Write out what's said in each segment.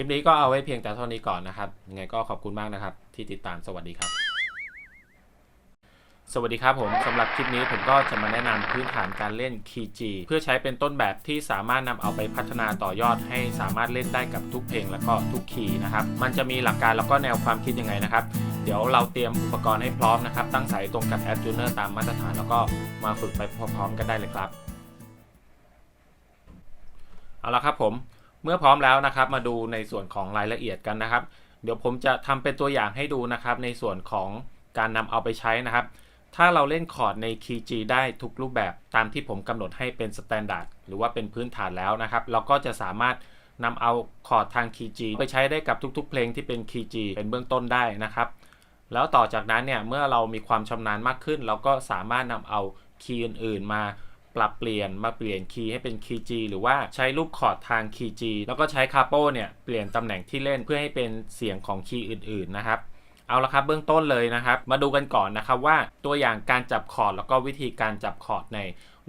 ลิปนี้ก็เอาไว้เพียงแต่เท่านี้ก่อนนะครับยังไงก็ขอบคุณมากนะครับ ที่ติดตามสวัสดีครับ สวัสดีครับผมสำหรับคลิปนี้ผมก็จะมาแนะนำพื้นฐานการเล่น Key G เพื่อใช้เป็นต้นแบบที่สามารถนำเอาไปพัฒนาต่อยอดให้สามารถเล่นได้กับทุกเพลงแล้วก็ทุกคีย์นะครับ มันจะมีหลักการแล้วก็แนวความคิดยังไงนะครับ เดี๋ยวเราเตรียมอุปกรณ์ให้พร้อมนะครับ ตั้งสายตรงกับแอปจูเนอร์ตามมาตรฐานแล้วก็มาฝึกไปพร้อมๆกันได้เลยครับ เอาละครับผม เมื่อพร้อมแล้วนะครับ มาดูในส่วนของรายละเอียดกันนะครับ เดี๋ยวผมจะทำเป็นตัวอย่างให้ดูนะครับ ในส่วนของการนำเอาไปใช้นะครับ ถ้าเราเล่นคอร์ดใน Key G ได้ทุกรูปแบบตามที่ผมกำหนดให้เป็นสแตนดาร์ดหรือว่าเป็นพื้นฐานแล้วนะครับ เราก็จะสามารถนำเอาคอร์ดทาง Key G ไปใช้ได้กับทุกๆ เพลงที่เป็น Key G เป็นเบื้องต้นได้นะครับ แล้วต่อจากนั้นเนี่ยเมื่อเรามีความชำนาญมากขึ้น เราก็สามารถนำเอาคีย์อื่นๆมา ปรับเปลี่ยนมาเปลี่ยนคีย์ให้เป็นคีย์ G หรือว่าใช้รูปคอร์ดทางคีย์ G แล้วก็ใช้คาโปเนี่ยเปลี่ยนตำแหน่งที่เล่นเพื่อให้เป็นเสียงของคีย์อื่นๆนะครับเอาละครับเบื้องต้นเลยนะครับ มาดูกันก่อนนะครับว่าตัวอย่างการจับคอร์ดแล้วก็วิธีการจับคอร์ดใน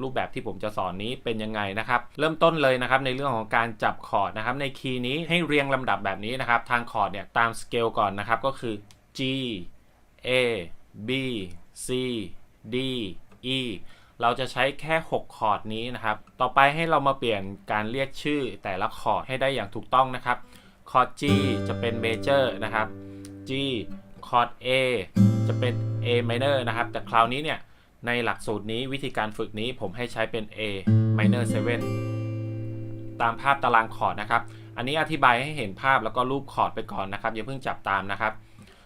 รูปแบบที่ผมจะสอนนี้เป็นยังไงนะครับ เริ่มต้นเลยนะครับในเรื่องของการจับคอร์ดนะครับในคีย์นี้ให้เรียงลำดับแบบนี้นะครับทางคอร์ดเนี่ยตามสเกลก่อนนะครับก็คือ G A B C D E เราจะใช้แค่ 6 คอร์ดนี้นะครับ ต่อไปให้เรามาเปลี่ยนการเรียกชื่อแต่ละคอร์ดให้ได้อย่างถูกต้องนะครับ คอร์ด G จะเป็นเมเจอร์นะครับ G คอร์ด A จะเป็น A minor นะครับ แต่คราวนี้เนี่ย ในหลักสูตรนี้วิธีการฝึกนี้ผมให้ใช้เป็น A minor 7 ตามภาพตารางคอร์ดนะครับ อันนี้อธิบายให้เห็นภาพแล้วก็รูปคอร์ดไปก่อนนะครับ อย่าเพิ่งจับตามนะครับ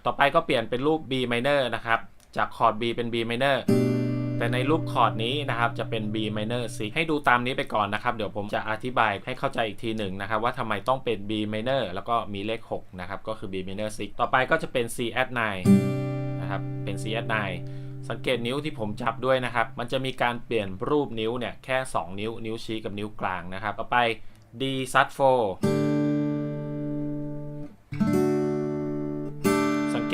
ต่อไปก็เปลี่ยนเป็นรูป B minor นะครับ จากคอร์ด B เป็น B minor แต่ในรูปคอร์ดนี้นะครับจะเป็น B minor 6ให้ดูตามนี้ไปก่อนนะครับ เดี๋ยวผมจะอธิบายให้เข้าใจอีกทีหนึ่งนะครับ ว่าทำไมต้องเป็น B minor แล้วก็มีเลข 6 นะครับ ก็คือ B minor 6 ต่อไปก็จะเป็น C add 9นะครับ เป็น C add 9สังเกตนิ้วที่ผมจับด้วยนะครับ มันจะมีการเปลี่ยนรูปนิ้วเนี่ย แค่ 2 นิ้ว นิ้วชี้กับนิ้วกลางนะครับ ต่อไป D sub 4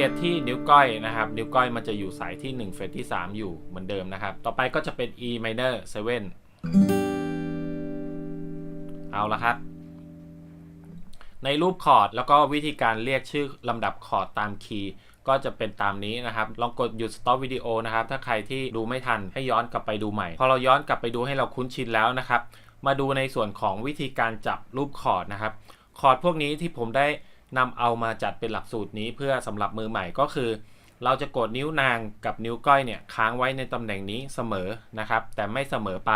ตที่นิ้วก้อยนะครับ นิ้วก้อยมันจะอยู่สายที่1เฟรตที่ 3 อยู่เหมือนเดิมนะครับ ต่อไปก็จะเป็น E minor 7 เอาละครับ ในรูปคอร์ดแล้วก็วิธีการเรียกชื่อลำดับคอร์ดตามคีย์ก็จะเป็นตามนี้นะครับ ลองกดหยุด stop วิดีโอนะครับ ถ้าใครที่ดูไม่ทันให้ย้อนกลับไปดูใหม่ พอเราย้อนกลับไปดูให้เราคุ้นชินแล้วนะครับ มาดูในส่วนของวิธีการจับรูปคอร์ดนะครับ คอร์ดพวกนี้ที่ผมได้ นำเอามาจัดเป็นหลักสูตรนี้เพื่อสำหรับมือใหม่ก็คือ เราจะกดนิ้วนางกับนิ้วก้อยเนี่ยค้างไว้ในตำแหน่งนี้เสมอนะครับ แต่ไม่เสมอไป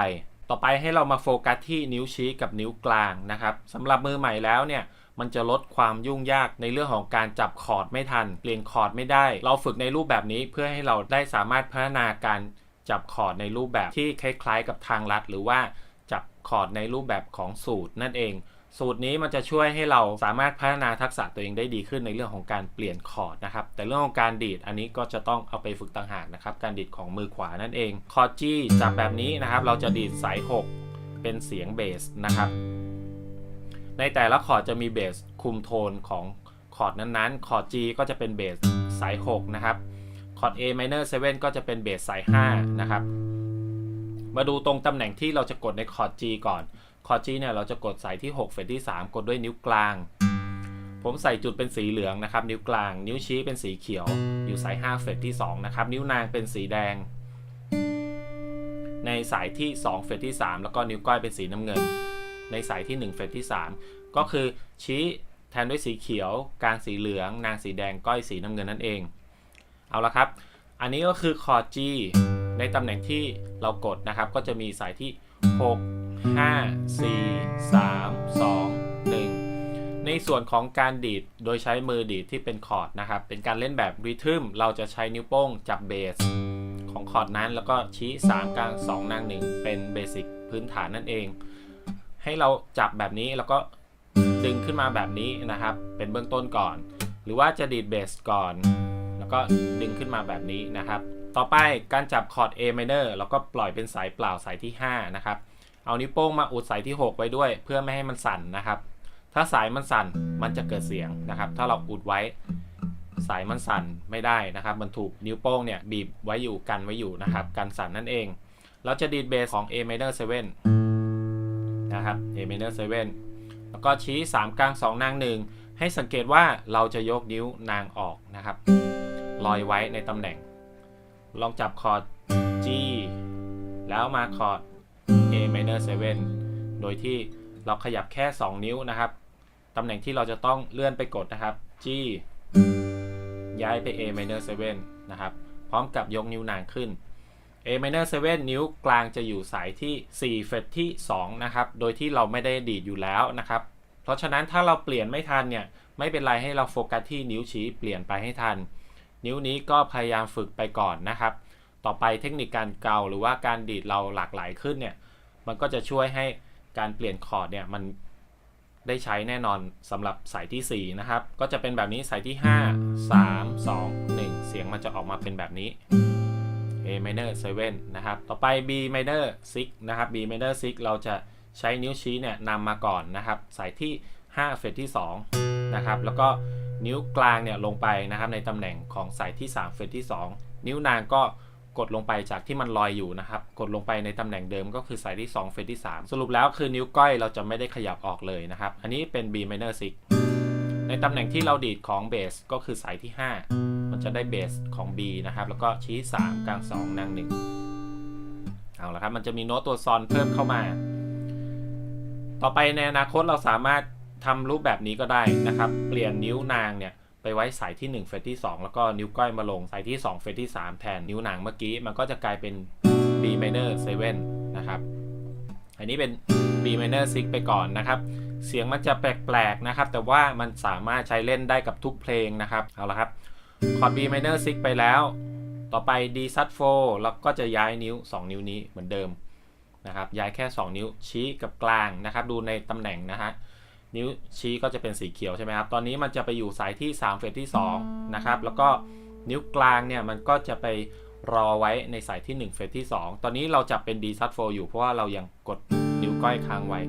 ต่อไปให้เรามาโฟกัสที่นิ้วชี้กับนิ้วกลางนะครับสำหรับมือใหม่แล้วเนี่ยมันจะลดความยุ่งยากในเรื่องของการจับคอร์ดไม่ทัน เปลี่ยนคอร์ดไม่ได้ เราฝึกในรูปแบบนี้เพื่อให้เราได้สามารถพัฒนาการจับคอร์ดในรูปแบบที่คล้ายๆ กับทางลัด หรือว่าจับคอร์ดในรูปแบบของสูตรนั่นเอง สูตรนี้มันจะช่วยให้เราสามารถพัฒนาทักษะตัวเองได้ดีขึ้นในเรื่องของการเปลี่ยนคอร์ดนะครับ แต่เรื่องของการดีดอันนี้ก็จะต้องเอาไปฝึกต่างหากนะครับ การดีดของมือขวานั่นเอง คอร์ดจี้จับแบบนี้นะครับ เราจะดีดสาย 6 เป็นเสียงเบสนะครับ ในแต่ละคอร์ดจะมีเบสคุมโทนของคอร์ดนั้นๆ คอร์ด G ก็จะเป็นเบสสาย 6 นะครับ คอร์ด A minor 7 ก็จะเป็นเบสสาย 5 นะครับ มาดูตรงตำแหน่งที่เราจะกดในคอร์ด G ก่อน คอร์ด G เนี่ยเราจะกดสายที่ 6 เฟรตที่ 3 กดด้วยนิ้วกลาง ผมใส่จุดเป็นสีเหลืองนะครับ นิ้วกลาง นิ้วชี้เป็นสีเขียว อยู่สาย 5 เฟรตที่ 2 นะครับ นิ้วนางเป็นสีแดง ในสายที่ 2 เฟรตที่ 3 แล้วก็นิ้วก้อยเป็นสีน้ำเงิน ในสายที่ 1 เฟรตที่ 3 ก็คือชี้แทนด้วยสีเขียว กลางสีเหลือง นางสีแดง ก้อยสีน้ำเงินนั่นเอง เอาละครับ อันนี้ก็คือคอร์ด G ในตำแหน่งที่เรากดนะครับ ก็จะมีสายที่ 6 5 4 3 2 1 ในส่วนของการดีดโดยใช้มือดีดที่เป็นคอร์ดนะครับ เป็นการเล่นแบบริทึมเราจะใช้นิ้วโป้งจับเบสของคอร์ดนั้น แล้วก็ชี้ 3 กลาง 2 นาง 1 เป็นเบสิกพื้นฐานนั่นเอง ให้เราจับแบบนี้แล้วก็ดึงขึ้นมาแบบนี้นะครับ เป็นเบื้องต้นก่อน หรือว่าจะดีดเบสก่อน แล้วก็ดึงขึ้นมาแบบนี้นะครับ ต่อไปการจับคอร์ด A minor แล้วก็ปล่อยเป็นสายเปล่าสายที่ 5 นะครับ เอานิ้วโป้งมาอุดสายที่ 6 ไว้ด้วย เพื่อไม่ให้มันสั่นนะครับ ถ้าสายมันสั่นมันจะเกิดเสียงนะครับ ถ้าเราอุดไว้ สายมันสั่นไม่ได้นะครับ มันถูกนิ้วโป้งเนี่ยบีบไว้อยู่กันไว้อยู่นะครับกันสั่นนั่นเอง เราจะดีดเบสของ A minor 7นะครับ A minor 7แล้วก็ชี้ 3 กลาง 2 นาง 1 ให้สังเกตว่าเราจะยกนิ้วนางออกนะครับลอยไว้ในตำแหน่ง ลองจับคอร์ด G แล้วมาคอร์ด minor 7 โดยที่เราขยับแค่ 2 นิ้วนะครับ ตำแหน่งที่เราจะต้องเลื่อนไปกดนะครับ G ย้ายไป A minor 7 นะครับ พร้อมกับยกนิ้วนางขึ้น A minor 7 นิ้วกลางจะอยู่สายที่ 4 เฟรตที่ 2 นะครับ โดยที่เราไม่ได้ดีดอยู่แล้วนะครับ เพราะฉะนั้นถ้าเราเปลี่ยนไม่ทันเนี่ย ไม่เป็นไรให้เราโฟกัสที่นิ้วชี้เปลี่ยนไปให้ทัน นิ้วนี้ก็พยายามฝึกไปก่อนนะครับ ต่อไปเทคนิคการเกาหรือว่าการดีดเราหลากหลายขึ้นเนี่ย มันก็จะช่วยให้การเปลี่ยนคอร์ดเนี่ยมันได้ใช้แน่นอนสำหรับสายที่ 4 นะครับ ก็จะเป็นแบบนี้สายที่ 5 3 2 1 เสียงมันจะออกมาเป็นแบบนี้ A minor 7นะครับ ต่อไป B minor 6นะครับ B minor 6เราจะใช้นิ้วชี้เนี่ยนำมาก่อนนะครับ สายที่ 5 เฟรตที่ 2 นะครับ แล้วก็นิ้วกลางเนี่ยลงไปนะครับในตำแหน่งของสายที่ 3 เฟรตที่ 2 นิ้วนางก็ กดลงไปจากที่มันลอยอยู่นะครับ กดลงไปในตำแหน่งเดิมก็คือสายที่ 2 เฟรตที่ 3 สรุปแล้วคือนิ้วก้อยเราจะไม่ได้ขยับออกเลยนะครับ อันนี้เป็น B minor 6ในตำแหน่งที่เราดีดของเบสก็คือสายที่ 5 มันจะได้เบสของ B นะครับ แล้วก็ชี้ 3 กลาง 2นาง1เอาละครับ มันจะมีโน้ตตัวซอนเพิ่มเข้ามา ต่อไปในอนาคตเราสามารถทำรูปแบบนี้ก็ได้นะครับ เปลี่ยนนิ้วนางเนี่ย ไปไว้สายที่1เฟรตที่ 2 แล้วก็นิ้วก้อยมาลงสายที่ 2 เฟรตที่ 3 แทนนิ้วหนางเมื่อกี้ มันก็จะกลายเป็น B minor 7นะครับ อันนี้เป็น B minor 6ไปก่อนนะครับ เสียงมันจะแปลกๆนะครับ แต่ว่ามันสามารถใช้เล่นได้กับทุกเพลงนะครับ เอาละครับ คอร์ด B minor 6ไปแล้ว ต่อไป D sub 4แล้วก็จะย้ายนิ้ว 2 นิ้วนี้เหมือนเดิมนะครับ ย้ายแค่ 2 นิ้วชี้กับกลางนะครับ ดูในตำแหน่งนะฮะ นิ้วชี้ก็จะเป็นสีเขียวใช่ไหมครับ ตอนนี้มันจะไปอยู่สายที่ 3 เฟรตที่2นะครับ แล้วก็นิ้วกลางเนี่ยมันก็จะไปรอไว้ในสายที่ 1 เฟรตที่ 2 ตอนนี้เราจับเป็น D sub 4อยู่เพราะว่าเรายังกดนิ้วก้อยค้างไว้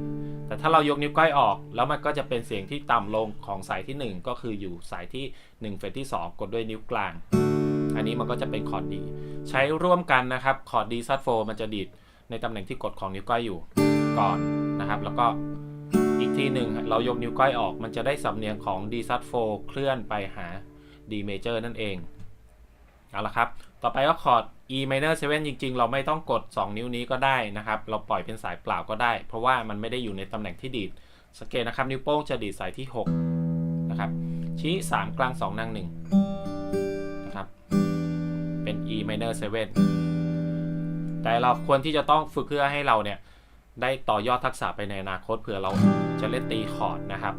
แต่ถ้าเรายกนิ้วก้อยออก แล้วมันก็จะเป็นเสียงที่ต่ำลงของสายที่ 1 ก็คืออยู่สายที่ 1 เฟรตที่ 2 กดด้วยนิ้วกลาง อันนี้มันก็จะเป็นคอร์ดดี ใช้ร่วมกันนะครับ คอร์ด D sub 4มันจะดีดในตำแหน่งที่กดของนิ้วก้อยอยู่ก่อนนะครับ แล้วก็ อีกทีหนึ่งเรายกนิ้วก้อยออกมันจะได้สำเนียงของ D sub 4เคลื่อนไปหา D major นั่นเอง เอาละครับ ต่อไปก็คอร์ด E minor 7จริง ๆ เราไม่ต้องกด 2 นิ้วนี้ก็ได้นะครับ เราปล่อยเป็นสายเปล่าก็ได้ เพราะว่ามันไม่ได้อยู่ในตำแหน่งที่ดีดสังเกตนะครับ นิ้วโป้งจะดีดสายที่ 6 นะครับ ชี้ 3 กลาง 2นาง1นะครับ เป็น E minor 7แต่เราควรที่จะต้องฝึกเพื่อให้เราเนี่ย ได้ต่อยอดทักษะไปในอนาคตเผื่อเราจะเล่นตีคอร์ดนะครับ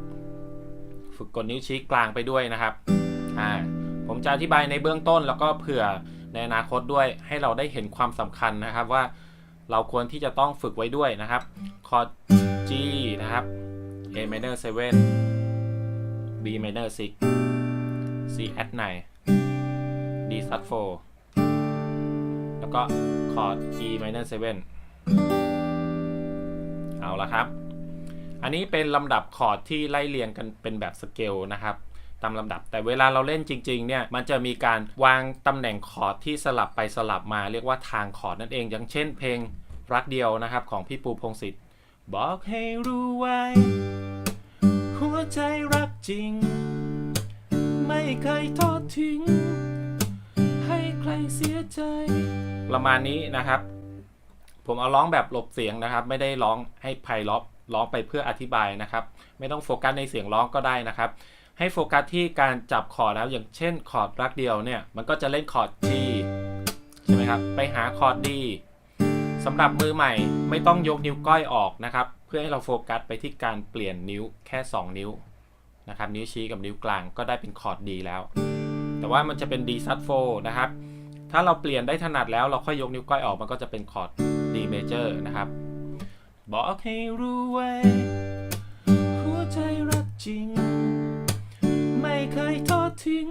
ฝึกกดนิ้วชี้กลางไปด้วยนะครับอ่าผมจะอธิบายในเบื้องต้นแล้วก็เผื่อในอนาคตด้วยให้เราได้เห็นความสำคัญนะครับว่าเราควรที่จะต้องฝึกไว้ด้วยนะครับ คอร์ด G นะครับ A minor 7 B minor 6 C add 9 D sub 4แล้วก็คอร์ด E minor 7 เอาละครับ อันนี้เป็นลำดับคอร์ดที่ไล่เรียงกันเป็นแบบสเกลนะครับตามลำดับ แต่เวลาเราเล่นจริงๆเนี่ยมันจะมีการวางตำแหน่งคอร์ดที่สลับไปสลับมาเรียกว่าทางคอร์ดนั่นเอง อย่างเช่นเพลงรักเดียวนะครับของพี่ปูพงศิษฐ์บอกให้รู้ไว้ หัวใจรักจริง ไม่เคยทอดทิ้ง ให้ใครเสียใจ ประมาณนี้นะครับ ผมเอาร้องแบบหลบเสียงนะครับ ไม่ได้ร้องให้ไพเราะร้องไปเพื่ออธิบายนะครับ ไม่ต้องโฟกัสในเสียงร้องก็ได้นะครับ ให้โฟกัสที่การจับคอร์ดนะครับ อย่างเช่นคอร์ดรักเดียวเนี่ยมันก็จะเล่นคอร์ด G ใช่ไหมครับไปหาคอร์ด D สำหรับมือใหม่ไม่ต้องยกนิ้วก้อยออกนะครับ เพื่อให้เราโฟกัสไปที่การเปลี่ยนนิ้วแค่ 2 นิ้วนะครับนิ้วชี้กับนิ้วกลางก็ได้เป็นคอร์ด D แล้ว แต่ว่ามันจะเป็น D sub 4นะครับถ้าเราเปลี่ยนได้ถนัดแล้วเราค่อยยกนิ้วก้อยออกมันก็จะเป็นคอร์ด D major นะครับ บอกให้รู้ไว้ หัวใจรักจริง ไม่เคยทอดทิ้ง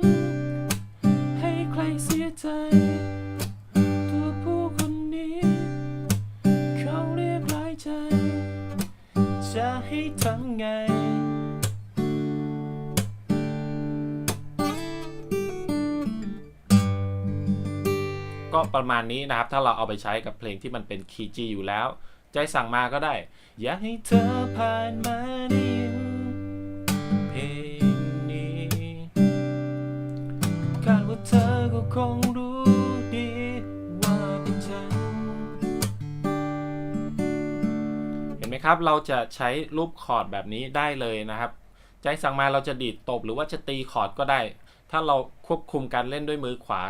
ให้ใครเสียใจ ตัวผู้คนนี้ เขาเรียกร้ายใจ จะให้ทำไง ของประมาณนี้นะครับ ถ้าเราเอาไปใช้กับเพลงที่มันเป็นคีย์จีอยู่แล้ว ใจสั่งมาก็ได้ อยากให้เธอผ่านมาได้ยิเพลงนี้คาดว่าเธอก็คงรู้ดีว่าเป็นฉัน เห็นไหมครับเราจะใช้รูปคอร์ดแบบนี้ได้เลยนะครับ ใจสั่งมาเราจะดีดตบหรือว่าจะตีคอร์ดก็ได้ ถ้าเราควบคุมการเล่นด้วยมือขวา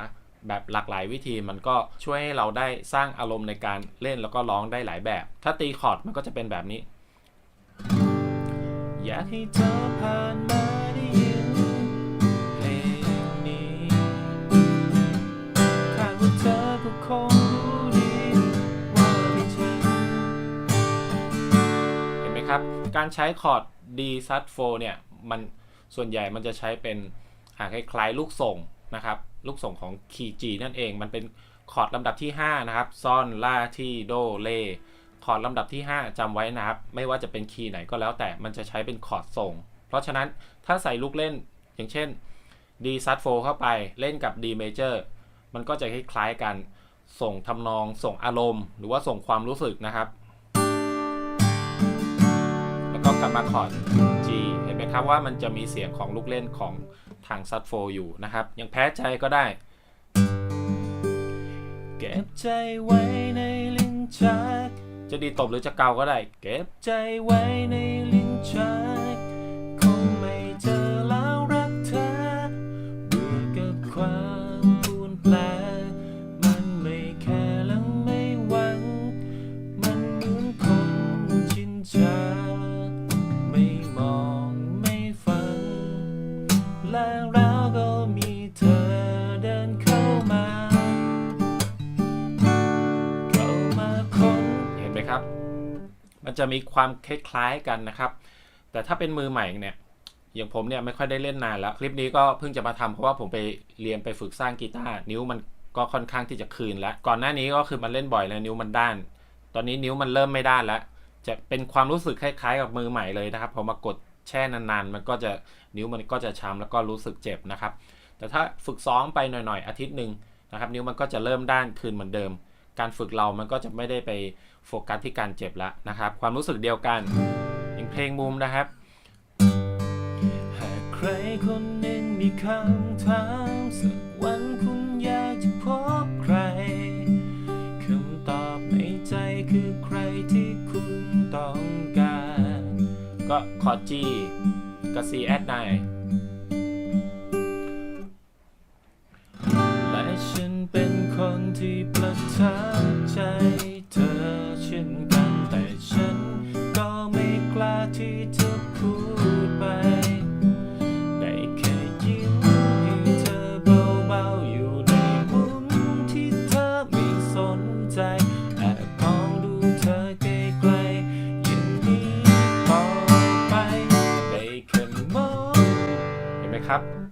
แบบหลากหลายวิธีมันก็ช่วยให้เราได้สร้างอารมณ์ในการเล่นแล้วก็ร้องได้หลายแบบ ถ้าตีคอร์ดมันก็จะเป็นแบบนี้ อยากให้เธอผ่านมาได้ยินเพลงนี้คาดว่าเธอก็คงรู้ดีว่าเป็นฉันเห็นไหมครับ การใช้คอร์ด D sus 4เนี่ยมันส่วนใหญ่มันจะใช้เป็นอ่าคล้ายๆลูกส่ง นะครับลูกส่งของคีย์ G นั่นเอง มันเป็นคอร์ดลำดับที่ 5 นะครับซอนลาที่โดเลคอร์ดลำดับที่ 5จำไว้นะครับ ไม่ว่าจะเป็นคีย์ไหนก็แล้วแต่มันจะใช้เป็นคอร์ดส่ง เพราะฉะนั้นถ้าใส่ลูกเล่นอย่างเช่น D sus 4เข้าไปเล่นกับ D major มันก็จะคล้ายๆกันส่งทำนองส่งอารมณ์ หรือว่าส่งความรู้สึกนะครับ แล้วก็กลับมาคอร์ด G เห็นไหมครับว่ามันจะมีเสียงของลูกเล่นของ ทางซัดโฟอยู่นะครับ ยังแพ้ใจก็ได้ เก็บใจไว้ในลิ้นชัก จะดีตบหรือจะเกาก็ได้ เก็บใจไว้ในลิ้นชัก จะมีความคล้ายๆกันนะครับ แต่ถ้าเป็นมือใหม่เนี่ยอย่างผมเนี่ยไม่ค่อยได้เล่นนานแล้ว คลิปนี้ก็เพิ่งจะมาทำเพราะว่าผมไปเรียนไปฝึกสร้างกีตาร์นิ้วมันก็ค่อนข้างที่จะคืนแล้ว ก่อนหน้านี้ก็คือมันเล่นบ่อยแล้วนิ้วมันด้าน ตอนนี้นิ้วมันเริ่มไม่ด้านแล้ว จะเป็นความรู้สึกคล้ายๆ กับมือใหม่เลยนะครับพอมากดแช่นานๆ มันก็จะนิ้วมันก็จะช้ำแล้วก็รู้สึกเจ็บนะครับ แต่ถ้าฝึกซ้อมไปหน่อยๆอาทิตย์หนึ่งนะครับ นิ้วมันก็จะเริ่มด้านคืนเหมือนเดิม การฝึกเรามันก็จะไม่ได้ไป โฟกัสที่การเจ็บล้วนะครับ ความรู้สึกเดียวกันอย่างเพลงมุมนะครับหากใครคนหนึ่งมีคำถามสักวันคุณอยากจะพบใครคำตอบในใจคือใครที่คุณต้องการ ก็คอร์ด G กับ C add 9และฉันเป็นคนที่ประทับใจเธอ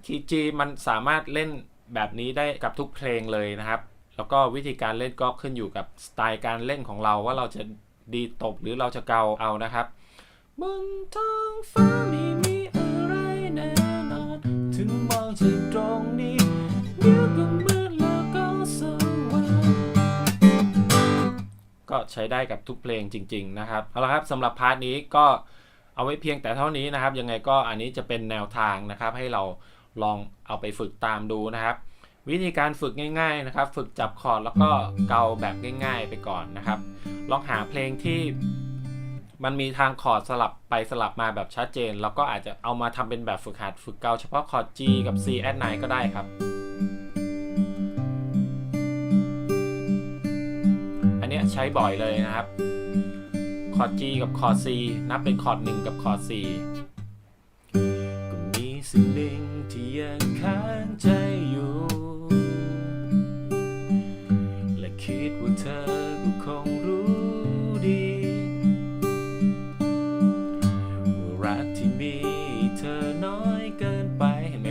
คีจีมันสามารถเล่นแบบนี้ได้กับทุกเพลงเลยนะครับ แล้วก็วิธีการเล่นก็ขึ้นอยู่กับสไตล์การเล่นของเราว่าเราจะดีตบหรือเราจะเกาเอานะครับบนท้องฟ้าไม่มีอะไรแน่นอนถึงมองจากตรงนี้เดี๋ยวก็มืดแล้วก็สว่างก็ใช้ได้กับทุกเพลงจริง ๆ นะครับเอาละครับสำหรับพาร์ทนี้ก็เอาไว้เพียงแต่เท่านี้นะครับ ยังไงก็อันนี้จะเป็นแนวทางนะครับให้เรา ลองเอาไปฝึกตามดูนะครับ วิธีการฝึกง่ายๆนะครับ ฝึกจับคอร์ดแล้วก็เกาแบบง่าย ๆ ไปก่อนนะครับ ลองหาเพลงที่มันมีทางคอร์ดสลับไปสลับมาแบบชัดเจน แล้วก็อาจจะเอามาทำเป็นแบบฝึกหัดฝึกเกาเฉพาะคอร์ด G กับ C add 9ก็ได้ครับ อันเนี้ยใช้บ่อยเลยนะครับ คอร์ด G กับคอร์ด C นับเป็นคอร์ด 1 กับคอร์ด 4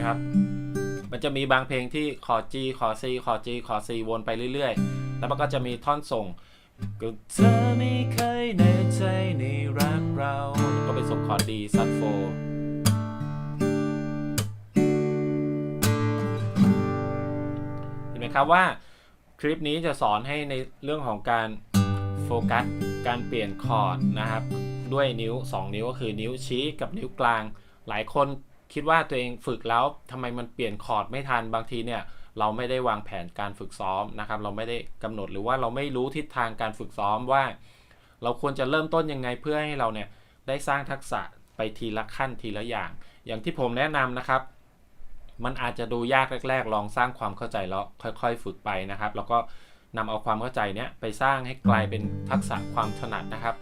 ครับ มันจะมีบางเพลงที่คอร์ด G คอร์ด C คอร์ด G คอร์ด C วนไปเรื่อยๆ แล้วมันก็จะมีท่อนส่งก็เธอไม่เคยแน่ใจในรักเราแล้วก็ไปส่งคอร์ด D ซัดโฟเห็นไหมครับว่าคลิปนี้จะสอนให้ในเรื่องของการโฟกัส การเปลี่ยนคอร์ดนะครับ ด้วยนิ้ว 2 นิ้วก็คือนิ้วชี้กับนิ้วกลาง หลายคน คิดว่าตัวเองฝึกแล้วทำไมมันเปลี่ยนคอร์ดไม่ทันบางทีเนี่ยเราไม่ได้วางแผนการฝึกซ้อมนะครับ เราไม่ได้กำหนดหรือว่าเราไม่รู้ทิศทางการฝึกซ้อมว่า เราควรจะเริ่มต้นยังไงเพื่อให้เราเนี่ยได้สร้างทักษะไปทีละขั้นทีละอย่าง อย่างที่ผมแนะนำนะครับ มันอาจจะดูยากแรก ๆ ลองสร้างความเข้าใจแล้วค่อยๆ ฝึกไปนะครับ แล้วก็นำเอาความเข้าใจเนี้ยไปสร้างให้กลายเป็นทักษะความถนัดนะครับ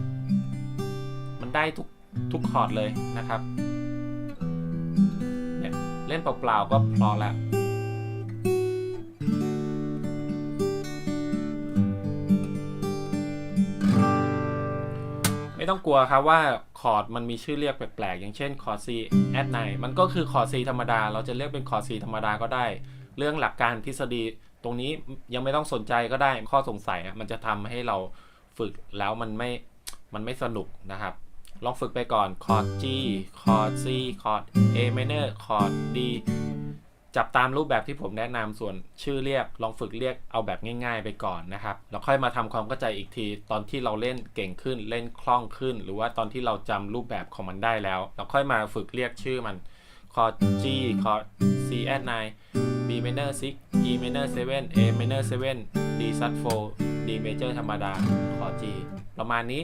มันได้ทุกทุกคอร์ดเลยนะครับ เล่นเปล่าๆก็พอแล้วไม่ต้องกลัวครับว่าคอร์ดมันมีชื่อเรียกแปลกๆ อย่างเช่นคอร์ด C at 9มันก็คือคอร์ด C ธรรมดา เราจะเรียกเป็นคอร์ด C ธรรมดาก็ได้ เรื่องหลักการทฤษฎีตรงนี้ยังไม่ต้องสนใจก็ได้ข้อสงสัยมันจะทำให้เราฝึกแล้วมันไม่มันไม่สนุกนะครับ ลองฝึกไปก่อน คอร์ด G คอร์ด C คอร์ด A minor คอร์ด D จับตามรูปแบบที่ผมแนะนำส่วนชื่อเรียก ลองฝึกเรียกเอาแบบง่าย ๆ ไปก่อนนะครับ แล้วค่อยมาทำความเข้าใจอีกที ตอนที่เราเล่นเก่งขึ้นเล่นคล่องขึ้น หรือว่าตอนที่เราจำรูปแบบของมันได้แล้ว เราค่อยมาฝึกเรียกชื่อมันคอร์ด G คอร์ด C at 9 B minor 6 E minor 7 A minor 7 D sub 4 D major ธรรมดา คอร์ด G ประมาณนี้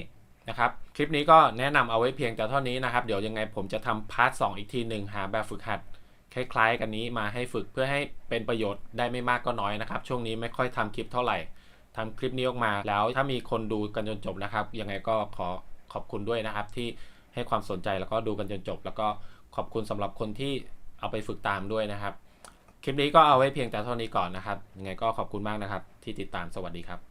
นะครับคลิปนี้ก็แนะนำเอาไว้เพียงแต่เท่านี้นะครับ เดี๋ยวยังไงผมจะทำพาร์ท2อีกทีหนึ่งหาแบบฝึกหัดคล้ายๆ กันนี้มาให้ฝึกเพื่อให้เป็นประโยชน์ได้ไม่มากก็น้อยนะครับ ช่วงนี้ไม่ค่อยทำคลิปเท่าไหร่ทำคลิปนี้ออกมาแล้วถ้ามีคนดูกันจนจบนะครับ ยังไงก็ขอขอบคุณด้วยนะครับ ที่ให้ความสนใจแล้วก็ดูกันจนจบ แล้วก็ขอบคุณสำหรับคนที่เอาไปฝึกตามด้วยนะครับ คลิปนี้ก็เอาไว้เพียงแต่เท่านี้ก่อนนะครับยังไงก็ขอบคุณมากนะครับ ที่ติดตามสวัสดีครับ